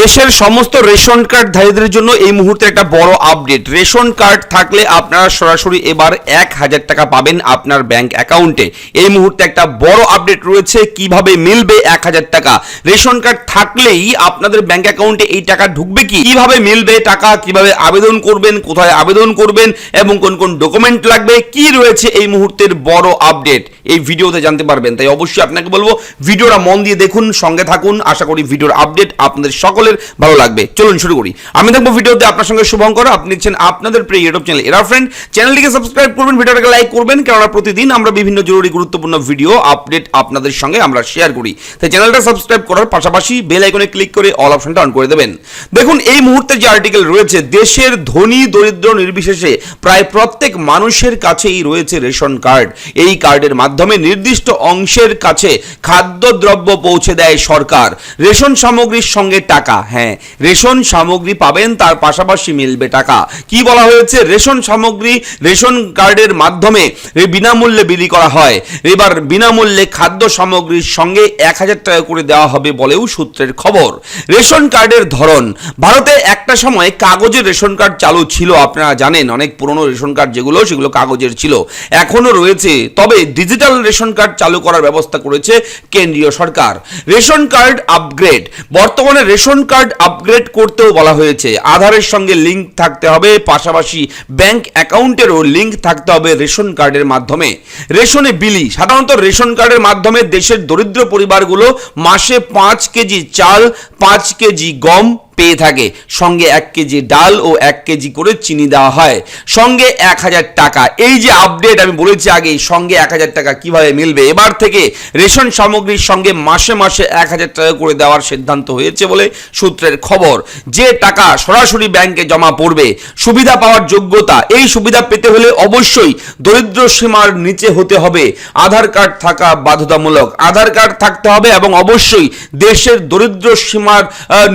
দেশের সমস্ত ration card ধারীদের জন্য এই মুহূর্তে একটা বড় আপডেট রেশন কার্ড থাকলে আপনারা সরাসরি এবার এক হাজার টাকা পাবেন আপনার ব্যাংক অ্যাকাউন্টে এই মুহূর্তে একটা বড় আপডেট রয়েছে, কীভাবে মিলবে এক হাজার টাকা? রেশন কার্ড থাকলেই আপনাদের ব্যাংক অ্যাকাউন্টে এই টাকা ঢুকবে কি? কীভাবে মিলবে টাকা? কীভাবে আবেদন করবেন? কোথায় আবেদন করবেন? এবং কোন কোন ডকুমেন্ট লাগবে? কি রয়েছে এই মুহূর্তের বড় আপডেট এই ভিডিওতে জানতে পারবেন। তাই অবশ্যই আপনাকে বলব, ভিডিওটা মন দিয়ে দেখুন, সঙ্গে থাকুন। আশা করি ভিডিওর আপডেট আপনাদের সকলের ভালো লাগবে। চলুন শুরু করি। আমি দেখব ভিডিওতে আপনার সঙ্গে শুভঙ্কর, আপনি দেখছেন আপনাদের প্রিয় ইউটিউব চ্যানেল এরা ফ্রেন্ড চ্যানেলটিকে সাবস্ক্রাইব করবেন, ভিডিওটাকে লাইক করবেন, কেননা প্রতিদিন আমরা বিভিন্ন জরুরি গুরুত্বপূর্ণ ভিডিও আপডেট আপনাদের সঙ্গে আমরা শেয়ার করি। তাই চ্যানেলটা সাবস্ক্রাইব করার পাশাপাশি বেল আইকনে ক্লিক করে অল অপশনটা অন করে দেবেন। দেখুন, এই মুহূর্তে যে আর্টিকেল রয়েছে, দেশের ধনী দরিদ্র নির্বিশেষে প্রায় প্রত্যেক মানুষের কাছেই রয়েছে রেশন কার্ড এই কার্ডের মাধ্যমে নির্দিষ্ট অংশের কাছে খাদ্যদ্রব্য পৌঁছে দেয় সরকার। রেশন সামগ্রীর সঙ্গে টাকা। হ্যাঁ রেশন সামগ্রী পাবেন, তার পাশাপাশি মিলবে টাকা। কি বলা হয়েছে? রেশন সামগ্রী রেশন কার্ডের মাধ্যমে বিনামূল্যে বিলি করা হয়। এবার বিনামূল্যে খাদ্য সামগ্রীর সঙ্গে এক হাজার টাকা করে দেওয়া হবে বলেও সূত্রের খবর। রেশন কার্ডের ধরন। ভারতে একটা সময় কাগজের রেশন কার্ড চালু ছিল, আপনারা জানেন, অনেক পুরনো রেশন কার্ড যেগুলো, সেগুলো কাগজের ছিল। এখনও রয়েছে। তবে ডিজিটাল রেশন কার্ড চালু করার ব্যবস্থা করেছে কেন্দ্রীয় সরকার। Ration card upgrade. বর্তমানে রেশন কার্ড আপগ্রেড করতেও বলা হয়েছে। আধারের সঙ্গে লিংক থাকতে হবে, পাশাপাশি ব্যাংক অ্যাকাউন্টেরও লিংক থাকতে হবে রেশন কার্ডের মাধ্যমে। রেশনে বিলি, সাধারণত রেশন কার্ডের মাধ্যমে দেশের দরিদ্র পরিবারগুলো মাসে পাঁচ কেজি চাল, পাঁচ কেজি গম পেয়ে থাকে। সঙ্গে এক কেজি ডাল ও এক কেজি করে চিনি দেওয়া হয়। সঙ্গে এক হাজার টাকা। এই যে আপডেট আমি বলেছি আগে সঙ্গে এক হাজার টাকা কীভাবে মিলবে? এবার থেকে রেশন সামগ্রীর সঙ্গে মাসে মাসে এক হাজার টাকা করে দেওয়ার সিদ্ধান্ত হয়েছে বলে সূত্রের খবর। যে টাকা সরাসরি ব্যাংকে জমা পড়বে, সুবিধা পাওয়ার যোগ্যতা, এই সুবিধা পেতে হলে অবশ্যই দরিদ্র সীমার নিচে হতে হবে। আধার কার্ড থাকা বাধ্যতামূলক। আধার কার্ড থাকতে হবে এবং অবশ্যই দেশের দরিদ্র সীমার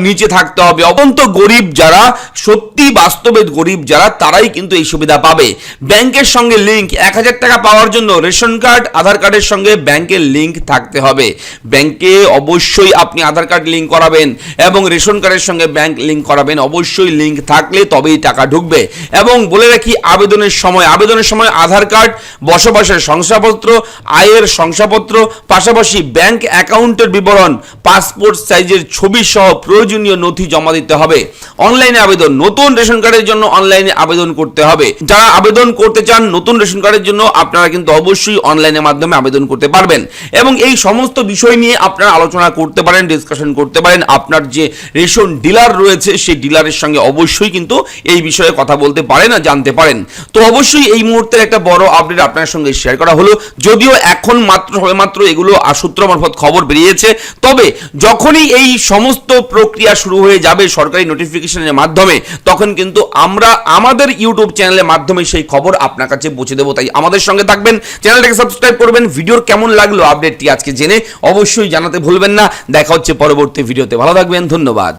নিচে থাকতে হবে। অত্যন্ত গরিব যারা, সত্যি বাস্তবে গরিব যারা, তারাই কিন্তু এই সুবিধা পাবে। ব্যাংকের সঙ্গে লিংক এক হাজার টাকা পাওয়ার জন্য রেশন কার্ড, আধার কার্ডের সঙ্গে ব্যাংকের লিংক থাকতে হবে। ব্যাংকে অবশ্যই আপনি আধার কার্ড লিঙ্ক করাবেন এবং রেশন কার্ডের সঙ্গে ব্যাংক লিংক করাবেন। অবশ্যই লিঙ্ক থাকলে তবেই টাকা ঢুকবে। এবং বলে রাখি, আবেদনের সময় আবেদনের সময় আধার কার্ড, বসবাসের শংসাপত্র, আয়ের শংসাপত্র, পাশাপাশি ব্যাংক অ্যাকাউন্টের বিবরণ, পাসপোর্ট সাইজের ছবি সহ প্রয়োজনীয় নথি জমা দিতে হবে। অনলাইনে আবেদন, নতুন রেশন কার্ডের জন্য অনলাইনে আবেদন করতে হবে। যারা আবেদন করতে চান, নতুন রেশন কার্ডের জন্য আপনারা কিন্তু অবশ্যই অনলাইনের মাধ্যমে আবেদন করতে পারবেন। এবং এই সমস্ত বিষয় নিয়ে আপনারা আলোচনা করতে পারেন ডিসকাশন করতে পারেন। আপনার যে রেশন ডিলার রয়েছে, সেই ডিলারের সঙ্গে অবশ্যই কিন্তু এই বিষয়ে কথা বলতে পারেন আর জানতে পারেন। তো অবশ্যই এই মুহূর্তের একটা বড় আপডেট আপনার সঙ্গে শেয়ার করা হলো। যদিও এখন মাত্র সবেমাত্র এগুলো সূত্র মারফত খবর বেরিয়েছে। তবে যখনই এই সমস্ত প্রক্রিয়া শুরু হয়ে যাবে সরকারি নোটিফিকেশনের মাধ্যমে, তখন কিন্তু আমরা আমাদের ইউটিউব চ্যানেলের মাধ্যমে সেই খবর আপনার কাছে পৌঁছে দেবো। তাই আমাদের সঙ্গে থাকবেন, চ্যানেলটাকে সাবস্ক্রাইব করবেন, ভিডিওর কেমন লাগল আপডেটটি আজকে জেনে অবশ্যই জানাতে ভুলবেন না। দেখা হচ্ছে পরবর্তী ভিডিওতে। ভালো থাকবেন, ধন্যবাদ।